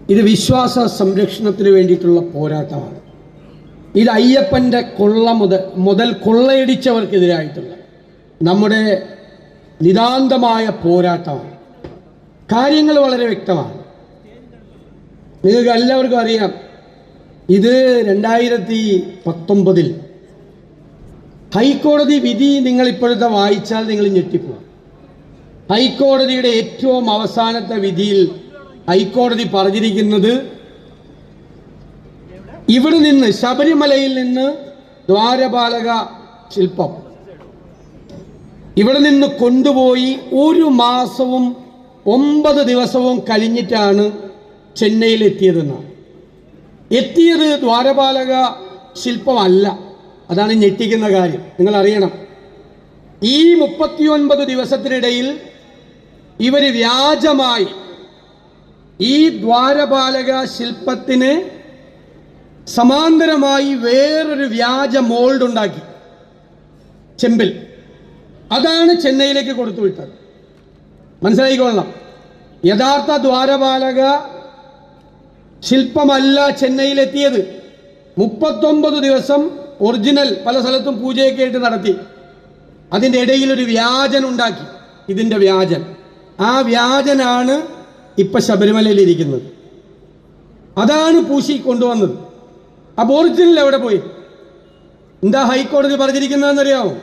ഇത് വിശ്വാസ സംരക്ഷണത്തിന് വേണ്ടിയിട്ടുള്ള പോരാട്ടമാണ്. ഇത് അയ്യപ്പന്റെ കൊള്ള മുതൽ മുതൽ കൊള്ളയടിച്ചവർക്കെതിരായിട്ടുള്ള നമ്മുടെ നിതാന്തമായ പോരാട്ടമാണ്. കാര്യങ്ങൾ വളരെ വ്യക്തമാണ്. നിങ്ങൾക്ക് എല്ലാവർക്കും അറിയാം ഇത് രണ്ടായിരത്തി പത്തൊമ്പതിൽ ഹൈക്കോടതി വിധി നിങ്ങൾ ഇപ്പോഴത്തെ വായിച്ചാൽ നിങ്ങൾ ഞെട്ടിപ്പോകും. ഹൈക്കോടതിയുടെ ഏറ്റവും അവസാനത്തെ വിധിയിൽ ഹൈക്കോടതി പറഞ്ഞിരിക്കുന്നത് ഇവിടെ നിന്ന് ശബരിമലയിൽ നിന്ന് ദ്വാരപാലക ശില്പം. ഇവിടെ നിന്ന് കൊണ്ടുപോയി ഒരു മാസവും ഒമ്പത് ദിവസവും കഴിഞ്ഞിട്ടാണ് ചെന്നൈയിൽ എത്തിയതെന്നാണ് എത്തിയത് ദ്വാരപാലക ശില്പമല്ല. അതാണ് ഞെട്ടിക്കുന്ന കാര്യം. നിങ്ങൾ അറിയണം ഈ മുപ്പത്തിയൊൻപത് ദിവസത്തിനിടയിൽ ഇവർ വ്യാജമായി ഈ ദ്വാരപാലക ശില്പത്തിന് സമാന്തരമായി വേറൊരു വ്യാജ മോൾഡ് ഉണ്ടാക്കി. ചെമ്പിൽ. അതാണ് ചെന്നൈയിലേക്ക് കൊടുത്തു വിട്ടത്. മനസ്സിലായിക്കൊള്ളണം. യഥാർത്ഥ ദ്വാരപാലക ശില്പമല്ല ചെന്നൈയിലെത്തിയത്. മുപ്പത്തൊമ്പത് ദിവസം ഒറിജിനൽ പല സ്ഥലത്തും പൂജയൊക്കെ ആയിട്ട് നടത്തി. അതിന്റെ ഇടയിൽ ഒരു വ്യാജൻ ഉണ്ടാക്കി. ഇതിന്റെ വ്യാജൻ. ആ വ്യാജനാണ് ഇപ്പം ശബരിമലയിൽ ഇരിക്കുന്നത്. അതാണ് പൂശി കൊണ്ടുവന്നത്. അപ്പോൾ ഒറിജിനൽ എവിടെ പോയി? എന്താ ഹൈക്കോടതി പറഞ്ഞിരിക്കുന്നതെന്നറിയാമോ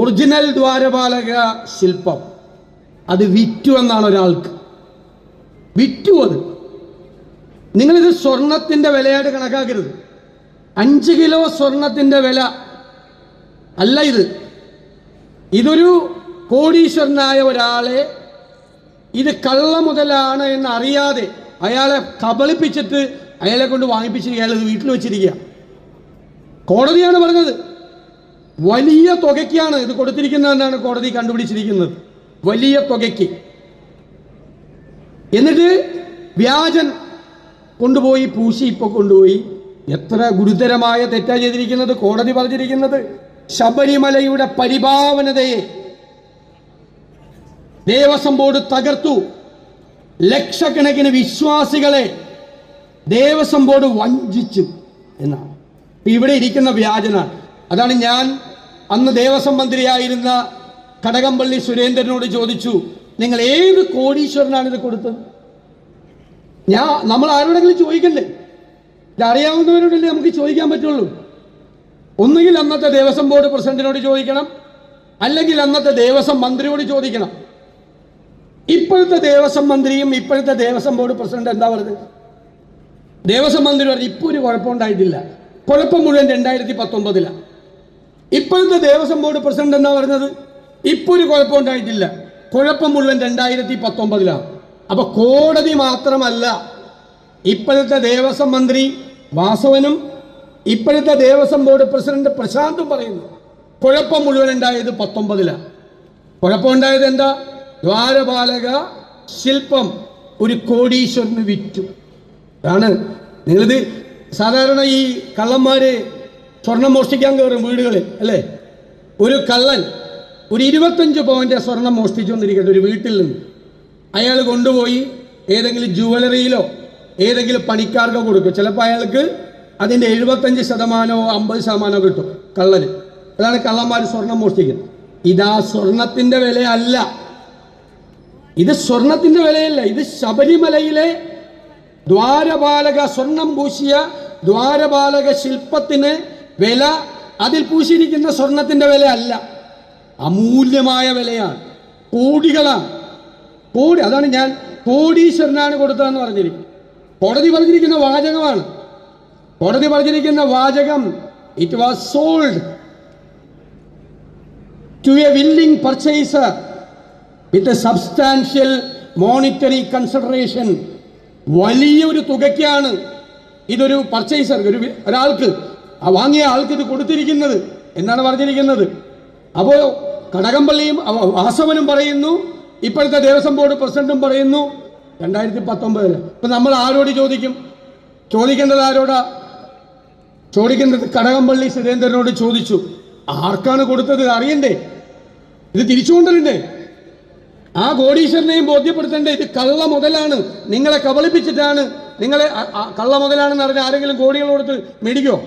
ഒറിജിനൽ ദ്വാരപാലക ശില്പം. അത് വിറ്റു എന്നാണ് ഒരാൾക്ക്. വിറ്റു അത്. നിങ്ങളിത് സ്വർണത്തിന്റെ വിലയായിട്ട് കണക്കാക്കരുത്. അഞ്ച് കിലോ സ്വർണത്തിന്റെ വില. അല്ല ഇത്. ഇതൊരു കോടീശ്വരനായ ഒരാളെ ഇത് കള്ള മുതലാണ് എന്ന് അറിയാതെ അയാളെ കബളിപ്പിച്ചിട്ട് അയാളെ കൊണ്ട് വാങ്ങിപ്പിച്ച് അയാൾ വീട്ടിൽ വെച്ചിരിക്കുക. കോടതിയാണ് പറഞ്ഞത്. വലിയ തുകയ്ക്കാണ് ഇത് കൊടുത്തിരിക്കുന്നതെന്നാണ് കോടതി കണ്ടുപിടിച്ചിരിക്കുന്നത്. വലിയ തുകയ്ക്ക്. എന്നിട്ട് വ്യാജൻ കൊണ്ടുപോയി പൂശി ഇപ്പോൾ കൊണ്ടുപോയി. എത്ര ഗുരുതരമായ തെറ്റാ ചെയ്തിരിക്കുന്നത് കോടതി പറഞ്ഞിരിക്കുന്നത്. ശബരിമലയുടെ പരിഭാവനതയെ ദേവസ്വം ബോർഡ് തകർത്തു. ലക്ഷക്കണക്കിന് വിശ്വാസികളെ ദേവസ്വം ബോർഡ് വഞ്ചിച്ചു എന്നാണ്. ഇവിടെ ഇരിക്കുന്ന വ്യാജന അതാണ് ഞാൻ അന്ന് ദേവസ്വം മന്ത്രിയായിരുന്ന കടകംപള്ളി സുരേന്ദ്രനോട് ചോദിച്ചു നിങ്ങൾ ഏത് കോടീശ്വരനാണ് ഇത് കൊടുത്തത്? ഞാൻ നമ്മൾ ആരോടെങ്കിലും ചോദിക്കണ്ടേ? ഇത് അറിയാവുന്നവരോടല്ലേ നമുക്ക് ചോദിക്കാൻ പറ്റുള്ളൂ. ഒന്നുകിൽ അന്നത്തെ ദേവസ്വം ബോർഡ് പ്രസിഡന്റിനോട് ചോദിക്കണം അല്ലെങ്കിൽ അന്നത്തെ ദേവസ്വം മന്ത്രിയോട് ചോദിക്കണം. ഇപ്പോഴത്തെ ദേവസ്വം മന്ത്രിയും ഇപ്പോഴത്തെ ദേവസ്വം ബോർഡ് പ്രസിഡന്റ് എന്താ പറയുന്നത് ദേവസ്വം മന്ത്രി പറഞ്ഞു ഇപ്പോൾ ഒരു കുഴപ്പമുണ്ടായിട്ടില്ല. കുഴപ്പം മുഴുവൻ രണ്ടായിരത്തി പത്തൊമ്പതിലാണ് ഇപ്പോഴത്തെ ദേവസ്വം ബോർഡ് പ്രസിഡന്റ് എന്താ പറയുന്നത് ഇപ്പോൾ ഒരു കുഴപ്പമുണ്ടായിട്ടില്ല. കുഴപ്പം മുഴുവൻ രണ്ടായിരത്തി പത്തൊമ്പതിലാണ് അപ്പൊ കോടതി മാത്രമല്ല ഇപ്പോഴത്തെ ദേവസ്വം മന്ത്രി വാസവനും ഇപ്പോഴത്തെ ദേവസ്വം ബോർഡ് പ്രസിഡന്റ് പ്രശാന്തും പറയുന്നു. കുഴപ്പം മുഴുവൻ ഉണ്ടായത് പത്തൊമ്പതിലാണ് കുഴപ്പമുണ്ടായത് എന്താ? ദ്വാരപാലക ശില്പം ഒരു കോടീശ്വരന് വിറ്റു. അതാണ് നിങ്ങളിത് സാധാരണ ഈ കള്ളന്മാര് സ്വർണം മോഷ്ടിക്കാൻ കയറും വീടുകളിൽ അല്ലേ? ഒരു കള്ളൻ ഒരു ഇരുപത്തഞ്ച് പവന്റെ സ്വർണം മോഷ്ടിച്ചു വന്നിരിക്കട്ടെ ഒരു വീട്ടിൽ നിന്ന്. അയാൾ കൊണ്ടുപോയി ഏതെങ്കിലും ജുവലറിയിലോ ഏതെങ്കിലും പണിക്കാർക്കോ കൊടുക്കും. ചിലപ്പോൾ അയാൾക്ക് അതിന്റെ എഴുപത്തഞ്ച് ശതമാനമോ അമ്പത് ശതമാനമോ കിട്ടും കള്ളന്. അതാണ് കള്ളന്മാർ സ്വർണം മോഷ്ടിക്കുന്നത്. ഇതാ സ്വർണത്തിന്റെ വിലയല്ല. ഇത് സ്വർണത്തിന്റെ വിലയല്ല ഇത് ശബരിമലയിലെ ദ്വാരപാലക സ്വർണം പൂശിയ ദ്വാരപാലക ശില്പത്തിന് വില അതിൽ പൂശിയിരിക്കുന്ന സ്വർണത്തിന്റെ വില അല്ല അമൂല്യമായ വിലയാണ്. കോടികളാണ്. കോടി അതാണ് ഞാൻ കോടീശ്വരനാണ് കൊടുത്തതെന്ന് പറഞ്ഞിരിക്കും കോടതി പറഞ്ഞിരിക്കുന്ന വാചകമാണ്. കോടതി പറഞ്ഞിരിക്കുന്ന വാചകം it was sold to a willing purchaser with substantial monetary consideration വലിയൊരു തുകയ്ക്കാണ് ഇതൊരു പർച്ചേസർ ഒരു ഒരാൾക്ക് വാങ്ങിയ ആൾക്ക് ഇത് കൊടുത്തിരിക്കുന്നത് എന്നാണ് പറഞ്ഞിരിക്കുന്നത്. അപ്പോൾ കടകംപള്ളിയും വാസവനും പറയുന്നു ഇപ്പോഴത്തെ ദേവസ്വം ബോർഡ് പ്രസിഡന്റും പറയുന്നു രണ്ടായിരത്തി പത്തൊമ്പതിൽ ഇപ്പൊ നമ്മൾ ആരോട് ചോദിക്കും? ചോദിക്കേണ്ടത് ആരോടാ? ചോദിക്കേണ്ടത് കടകംപള്ളി സുരേന്ദ്രനോട് ചോദിച്ചു. ആർക്കാണ് കൊടുത്തത്? അറിയണ്ടേ? ഇത് തിരിച്ചു ആ കോടീശ്വരനെയും ബോധ്യപ്പെടുത്തേണ്ടത് ഇത് കള്ള മുതലാണ്. നിങ്ങളെ കബളിപ്പിച്ചിട്ടാണ്. നിങ്ങളെ കള്ള മുതലാണെന്ന് അറിഞ്ഞ ആരെങ്കിലും കോടികൾ കൊടുത്ത് മേടിക്കോ?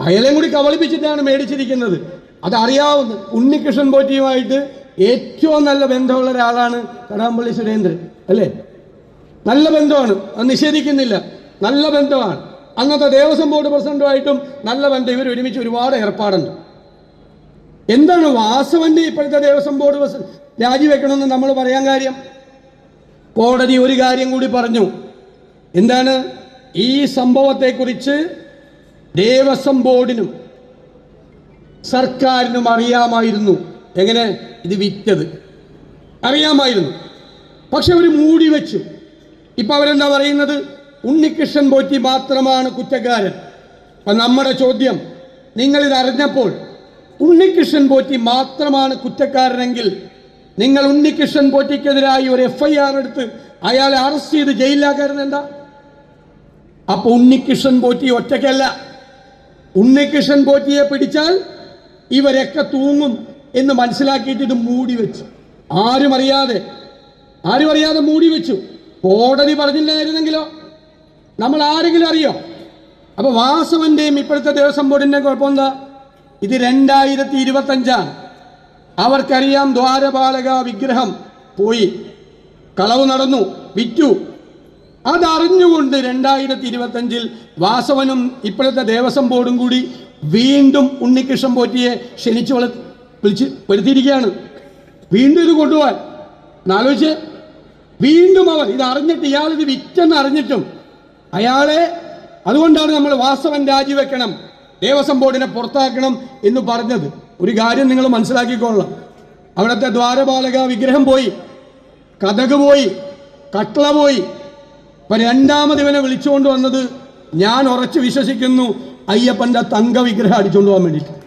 അയലേം കൂടി കബളിപ്പിച്ചിട്ടാണ് മേടിച്ചിരിക്കുന്നത്. അതറിയാവുന്ന ഉണ്ണികൃഷ്ണൻ പോറ്റിയുമായിട്ട് ഏറ്റവും നല്ല ബന്ധമുള്ള ഒരാളാണ് കടാമ്പള്ളി സുരേന്ദ്രൻ അല്ലേ? നല്ല ബന്ധമാണ്. അത് നിഷേധിക്കുന്നില്ല. നല്ല ബന്ധമാണ്. അന്നത്തെ ദേവസ്വം ബോർഡ് പ്രസിഡന്റുമായിട്ടും നല്ല ബന്ധം. ഇവർ ഒരുമിച്ച് ഒരുപാട് ഏർപ്പാടുണ്ട്. എന്താണ് വാസവന്റെ ഇപ്പോഴത്തെ ദേവസ്വം ബോർഡ് രാജിവെക്കണമെന്ന് നമ്മൾ പറയാൻ കാര്യം. കോടതി ഒരു കാര്യം കൂടി പറഞ്ഞു. എന്താണ്? ഈ സംഭവത്തെക്കുറിച്ച് ദേവസ്വം ബോർഡിനും സർക്കാരിനും അറിയാമായിരുന്നു. എങ്ങനെ? ഇത് വിറ്റത്. അറിയാമായിരുന്നു. പക്ഷെ അവർ മൂടി വെച്ചു. ഇപ്പം അവരെന്താ പറയുന്നത്? ഉണ്ണികൃഷ്ണൻ പോറ്റി മാത്രമാണ് കുറ്റക്കാരൻ. അപ്പൊ നമ്മുടെ ചോദ്യം നിങ്ങൾ ഇത് അറിഞ്ഞപ്പോൾ ഉണ്ണികൃഷ്ണൻ പോറ്റി മാത്രമാണ് കുറ്റക്കാരനെങ്കിൽ നിങ്ങൾ ഉണ്ണികൃഷ്ണൻ പോറ്റിക്കെതിരായി ഒരു എഫ് ഐ ആർ എടുത്ത് അയാളെ അറസ്റ്റ് ചെയ്ത് ജയിലിലാക്കാരുന്നെന്താ അപ്പൊ ഉണ്ണികൃഷ്ണൻ പോറ്റി ഒറ്റയ്ക്കല്ല. ഉണ്ണികൃഷ്ണൻ പോറ്റിയെ പിടിച്ചാൽ ഇവരൊക്കെ തൂങ്ങും എന്ന് മനസ്സിലാക്കിയിട്ട് ഇത് മൂടി വെച്ചു. ആരും അറിയാതെ ആരും അറിയാതെ മൂടി വെച്ചു. കോടതി പറഞ്ഞില്ലായിരുന്നെങ്കിലോ? നമ്മൾ ആരെങ്കിലും അറിയോ? അപ്പൊ വാസവന്റെയും ഇപ്പോഴത്തെ ദേവസ്വം ബോർഡിന്റെ കുഴപ്പം എന്താ? ഇത് രണ്ടായിരത്തി ഇരുപത്തഞ്ചാണ്. അവർക്കറിയാം ദ്വാരപാലക വിഗ്രഹം പോയി. കളവ് നടന്നു. വിറ്റു. അതറിഞ്ഞുകൊണ്ട് രണ്ടായിരത്തി ഇരുപത്തഞ്ചിൽ വാസവനും ഇപ്പോഴത്തെ ദേവസ്വം ബോർഡും കൂടി വീണ്ടും ഉണ്ണികൃഷ്ണൻ പോറ്റിയെ ക്ഷണിച്ചു വള വിളിച്ച് വരുത്തിയിരിക്കുകയാണ്. വീണ്ടും ഇത് കൊണ്ടുപോകാൻ എന്നാലോചിച്ച്. വീണ്ടും അവർ ഇത് അറിഞ്ഞിട്ട് ഇയാൾ ഇത് വിറ്റെന്ന് അറിഞ്ഞിട്ടും അയാളെ അതുകൊണ്ടാണ് നമ്മൾ വാസവൻ രാജിവെക്കണം. ദേവസ്വം ബോർഡിനെ പുറത്താക്കണം എന്ന് പറഞ്ഞത്. ഒരു കാര്യം നിങ്ങൾ മനസ്സിലാക്കിക്കൊള്ളാം അവിടുത്തെ ദ്വാരപാലക വിഗ്രഹം പോയി കഥക് പോയി കട്ട്ള പോയി. ഇപ്പൊ രണ്ടാമത് ഇവനെ വിളിച്ചുകൊണ്ട് വന്നത് ഞാൻ ഉറച്ചു വിശ്വസിക്കുന്നു അയ്യപ്പന്റെ തങ്ക വിഗ്രഹം അടിച്ചുകൊണ്ട് പോകാൻ വേണ്ടിയിട്ട്.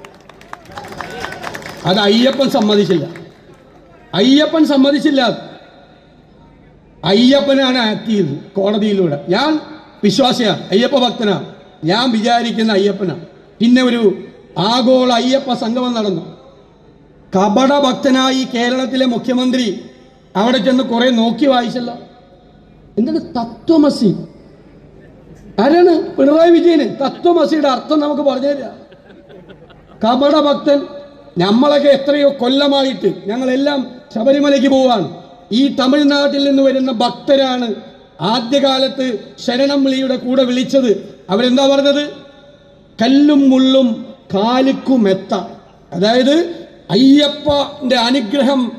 അത് അയ്യപ്പൻ സമ്മതിച്ചില്ല. അയ്യപ്പൻ സമ്മതിച്ചില്ല. അയ്യപ്പനാണ് ആക്ട് ചെയ്തത് കോടതിയിലൂടെ. ഞാൻ വിശ്വാസിയാണ് അയ്യപ്പ ഭക്തനാണ്. ഞാൻ വിചാരിക്കുന്ന അയ്യപ്പനാണ്. പിന്നെ ഒരു ആഗോള അയ്യപ്പ സംഗമം നടന്നു. കപട ഭക്തനായി കേരളത്തിലെ മുഖ്യമന്ത്രി അവിടെ ചെന്ന് കുറെ നോക്കി വായിച്ചല്ലോ. എന്താണ് തത്വമസി? ആരാണ് പിണറായി വിജയന്? തത്വമസിയുടെ അർത്ഥം നമുക്ക് പറഞ്ഞു തരാം. കപട ഭക്തൻ നമ്മളൊക്കെ എത്രയോ കൊല്ലമായിട്ട് ഞങ്ങളെല്ലാം ശബരിമലയ്ക്ക് പോവാണ്. ഈ തമിഴ്നാട്ടിൽ നിന്ന് വരുന്ന ഭക്തരാണ് ആദ്യകാലത്ത് ശരണം വിളിയുടെ കൂടെ വിളിച്ചത്. അവരെന്താ പറഞ്ഞത്? കല്ലും മുള്ളും കാലിക്കുമെത്ത. അതായത് അയ്യപ്പന്റെ അനുഗ്രഹം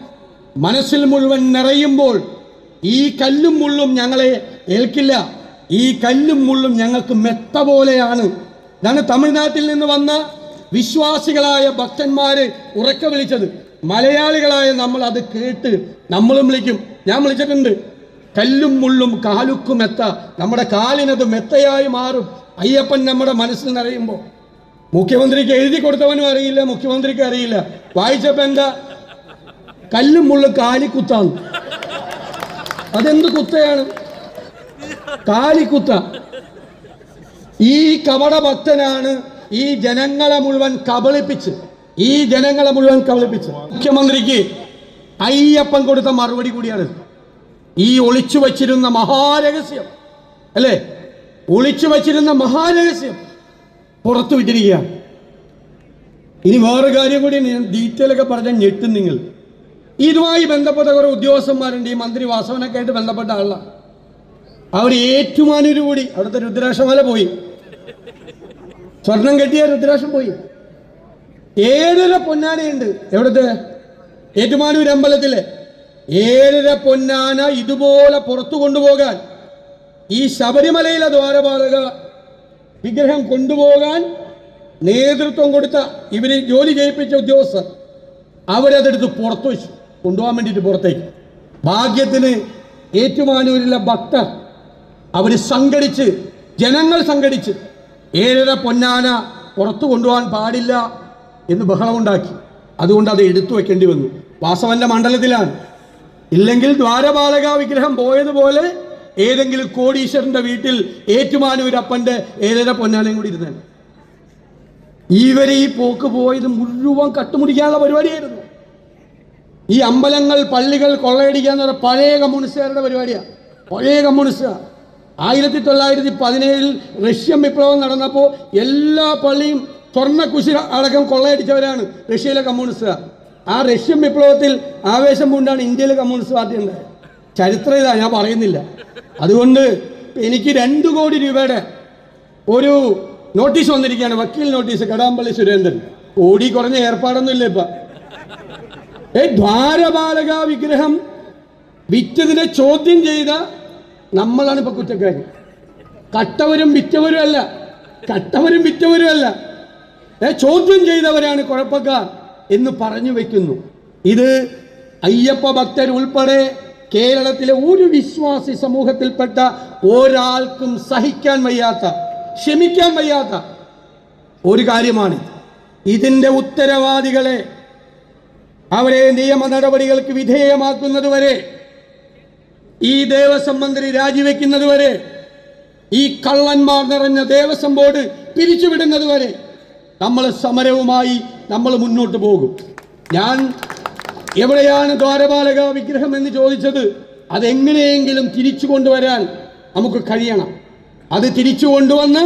മനസ്സിൽ മുഴുവൻ നിറയുമ്പോൾ ഈ കല്ലും മുള്ളും ഞങ്ങളെ ഏൽക്കില്ല. ഈ കല്ലും മുള്ളും ഞങ്ങൾക്ക് മെത്ത പോലെയാണ്. ഇതാണ് തമിഴ്നാട്ടിൽ നിന്ന് വന്ന വിശ്വാസികളായ ഭക്തന്മാര് ഉറക്ക വിളിച്ചത്. മലയാളികളായ നമ്മൾ അത് കേട്ട് നമ്മളും വിളിക്കും. ഞാൻ വിളിച്ചിട്ടുണ്ട്. കല്ലും മുള്ളും കാലുക്കും മെത്ത നമ്മുടെ കാലിനത് മെത്തയായി മാറും. അയ്യപ്പൻ നമ്മുടെ മനസ്സിൽ നിറയുമ്പോൾ. മുഖ്യമന്ത്രിക്ക് എഴുതി കൊടുത്തവനും അറിയില്ല മുഖ്യമന്ത്രിക്ക് അറിയില്ല. വായിച്ചപ്പോ എന്താ? കല്ലും മുള്ള കാലിക്കുത്താന്ന് അതെന്ത് കുത്തയാണ്? കാലിക്കുത്ത ഈ കപട ഭക്തനാണ് ഈ ജനങ്ങളെ മുഴുവൻ കബളിപ്പിച്ച് ഈ ജനങ്ങളെ മുഴുവൻ കബളിപ്പിച്ച്. മുഖ്യമന്ത്രിക്ക് അയ്യപ്പൻ കൊടുത്ത മറുപടി കൂടിയാണ് ഈ ഒളിച്ചു വച്ചിരുന്ന മഹാരഹസ്യം. അല്ലേ? ഒളിച്ചു വച്ചിരുന്ന മഹാരഹസ്യം. പുറത്തു വിട്ടിരിക്കുക. ഇനി വേറെ കാര്യം കൂടി ഡീറ്റെയിൽ ഒക്കെ പറഞ്ഞാൽ ഞെട്ടും നിങ്ങൾ. ഇതുമായി ബന്ധപ്പെട്ട കുറെ ഉദ്യോഗസ്ഥന്മാരുണ്ട് ഈ മന്ത്രി വാസവനൊക്കെ ആയിട്ട് ബന്ധപ്പെട്ട ആളാണ് അവർ ഏറ്റുമാനൂര് കൂടി അവിടുത്തെ രുദ്രാക്ഷമല പോയി. സ്വർണം കെട്ടിയ രുദ്രാക്ഷം പോയി. ഏഴര പൊന്നാനയുണ്ട് എവിടുത്തെ? ഏറ്റുമാനൂർ അമ്പലത്തിലെ. ഏഴര പൊന്നാന ഇതുപോലെ പുറത്തു കൊണ്ടുപോകാൻ. ഈ ശബരിമലയിലെ ദ്വാരപാലക വിഗ്രഹം കൊണ്ടുപോകാൻ നേതൃത്വം കൊടുത്ത ഇവർ ജോലി ചെയ്യിപ്പിച്ച ഉദ്യോഗസ്ഥർ അവരതെടുത്ത് പുറത്തു വെച്ചു. കൊണ്ടുപോകാൻ വേണ്ടിയിട്ട് പുറത്തേക്ക്. ഭാഗ്യത്തിന് ഏറ്റുമാനൂരിലെ ഭക്തർ അവർ സംഘടിച്ച് ജനങ്ങൾ സംഘടിച്ച് ഏഴര പൊന്നാന പുറത്തു കൊണ്ടുപോകാൻ പാടില്ല എന്ന് ബഹളമുണ്ടാക്കി. അതുകൊണ്ട് അത് എടുത്തു വെക്കേണ്ടി വന്നു. വാസവന്റെ മണ്ഡലത്തിലാണ്. ഇല്ലെങ്കിൽ ദ്വാരപാലക വിഗ്രഹം പോയതുപോലെ ഏതെങ്കിലും കോടീശ്വരന്റെ വീട്ടിൽ ഏറ്റുമാനൂരപ്പന്റെ ഏതര പൊന്നാനയും കൂടി ഇരുന്നാണ് ഇവരെ ഈ പോക്ക് പോയത് മുഴുവൻ കട്ടുമുടിക്കാനുള്ള പരിപാടിയായിരുന്നു. ഈ അമ്പലങ്ങൾ പള്ളികൾ കൊള്ളയടിക്കുക എന്ന് പഴയ കമ്മ്യൂണിസ്റ്റുകാരുടെ പരിപാടിയാണ് പഴയ കമ്മ്യൂണിസ്റ്റുകാർ ആയിരത്തി തൊള്ളായിരത്തി പതിനേഴിൽ റഷ്യൻ വിപ്ലവം നടന്നപ്പോൾ എല്ലാ പള്ളിയും സ്വർണ കുശി അടക്കം കൊള്ളയടിച്ചവരാണ് റഷ്യയിലെ കമ്മ്യൂണിസ്റ്റുകാർ ആ റഷ്യൻ വിപ്ലവത്തിൽ ആവേശം കൊണ്ടാണ് ഇന്ത്യയിലെ കമ്മ്യൂണിസ്റ്റ് പാർട്ടി ഉണ്ടായത്. ചരിത്രം ഇതാ ഞാൻ പറയുന്നില്ല. അതുകൊണ്ട് എനിക്ക് രണ്ട് കോടി രൂപയുടെ ഒരു നോട്ടീസ് വന്നിരിക്കുകയാണ്. വക്കീൽ നോട്ടീസ് കടാമ്പള്ളി സുരേന്ദ്രൻ. ഓടി കുറഞ്ഞ ഏർപ്പാടൊന്നുമില്ല ഇപ്പൊ. ഏ ദ്വാരപാലക വിഗ്രഹം വിറ്റതിനെ ചോദ്യം ചെയ്ത നമ്മളാണ് ഇപ്പൊ കുറ്റക്കാരി. കട്ടവരും വിറ്റവരും അല്ല. കട്ടവരും വിറ്റവരും അല്ല. ഏ ചോദ്യം ചെയ്തവരാണ് കുഴപ്പക്കാർ എന്ന് പറഞ്ഞു വെക്കുന്നു. ഇത് അയ്യപ്പ ഭക്തർ ഉൾപ്പെടെ കേരളത്തിലെ ഒരു വിശ്വാസി സമൂഹത്തിൽപ്പെട്ട ഒരാൾക്കും സഹിക്കാൻ വയ്യാത്ത ക്ഷമിക്കാൻ വയ്യാത്ത ഒരു കാര്യമാണ് ഇതിന്റെ ഉത്തരവാദികളെ അവരെ നിയമ നടപടികൾക്ക് വിധേയമാക്കുന്നതുവരെ ഈ ദേവസ്വം മന്ത്രി രാജിവെക്കുന്നതുവരെ ഈ കള്ളന്മാർ നിറഞ്ഞ ദേവസ്വം ബോർഡ് പിരിച്ചുവിടുന്നതുവരെ നമ്മൾ സമരവുമായി നമ്മൾ മുന്നോട്ട് പോകും. ഞാൻ എവിടെയാണ് ദ്വാരപാലക വിഗ്രഹം എന്ന് ചോദിച്ചത്? അതെങ്ങനെയെങ്കിലും തിരിച്ചു കൊണ്ടുവരാൻ നമുക്ക് കഴിയണം. അത് തിരിച്ചു കൊണ്ടുവന്ന്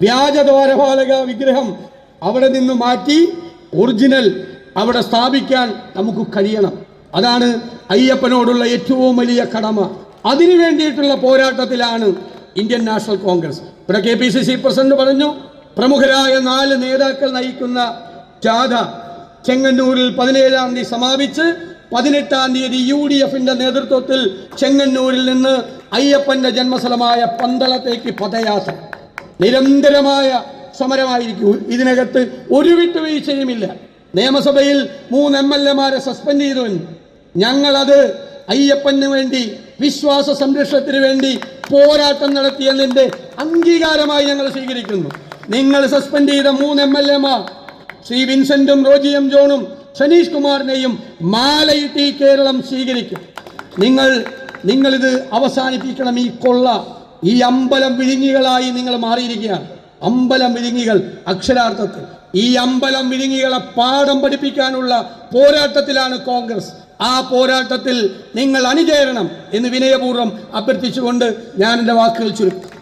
വ്യാജ ദ്വാരപാലക വിഗ്രഹം അവിടെ നിന്ന് മാറ്റി ഒറിജിനൽ അവിടെ സ്ഥാപിക്കാൻ നമുക്ക് കഴിയണം. അതാണ് അയ്യപ്പനോടുള്ള ഏറ്റവും വലിയ കടമ. അതിനു വേണ്ടിയിട്ടുള്ള പോരാട്ടത്തിലാണ് ഇന്ത്യൻ നാഷണൽ കോൺഗ്രസ്. ഇവിടെ K P C C president പറഞ്ഞു പ്രമുഖരായ നാല് നേതാക്കൾ നയിക്കുന്ന ജാഥ ചെങ്ങന്നൂരിൽ പതിനേഴാം തീയതി സമാപിച്ച് പതിനെട്ടാം തീയതി യു ഡി എഫിന്റെ നേതൃത്വത്തിൽ ചെങ്ങന്നൂരിൽ നിന്ന് അയ്യപ്പന്റെ ജന്മസ്ഥലമായ പന്തളത്തേക്ക് പദയാത്ര. നിരന്തരമായ സമരമായിരിക്കും. ഇതിനകത്ത് ഒരു വിട്ടുവീഴ്ചയുമില്ല. നിയമസഭയിൽ മൂന്ന് എം എൽ എമാരെ സസ്പെൻഡ് ചെയ്തു. ഞങ്ങളത് അയ്യപ്പന് വേണ്ടി വിശ്വാസ സംരക്ഷണത്തിന് വേണ്ടി പോരാട്ടം നടത്തിയതിന്റെ അംഗീകാരമായി ഞങ്ങൾ സ്വീകരിക്കുന്നു. നിങ്ങൾ സസ്പെൻഡ് ചെയ്ത മൂന്ന് എം എൽ എമാർ ശ്രീ വിൻസെന്റും റോജി എം ജോണും സനീഷ് കുമാറിനെയും മാലയിട്ട് കേരളം സ്വീകരിക്കും. നിങ്ങൾ നിങ്ങളിത് അവസാനിപ്പിക്കണം ഈ കൊള്ള. ഈ അമ്പലം വിഴുങ്ങികളായി നിങ്ങൾ മാറിയിരിക്കുകയാണ്. അമ്പലം വിഴുങ്ങികൾ അക്ഷരാർത്ഥത്തിൽ. ഈ അമ്പലം വിഴുങ്ങികളെ പാഠം പഠിപ്പിക്കാനുള്ള പോരാട്ടത്തിലാണ് കോൺഗ്രസ്. ആ പോരാട്ടത്തിൽ നിങ്ങൾ അണിചേരണം എന്ന് വിനയപൂർവം അഭ്യർത്ഥിച്ചുകൊണ്ട് ഞാൻ എന്റെ വാക്കുകൾ ചുരുക്കും.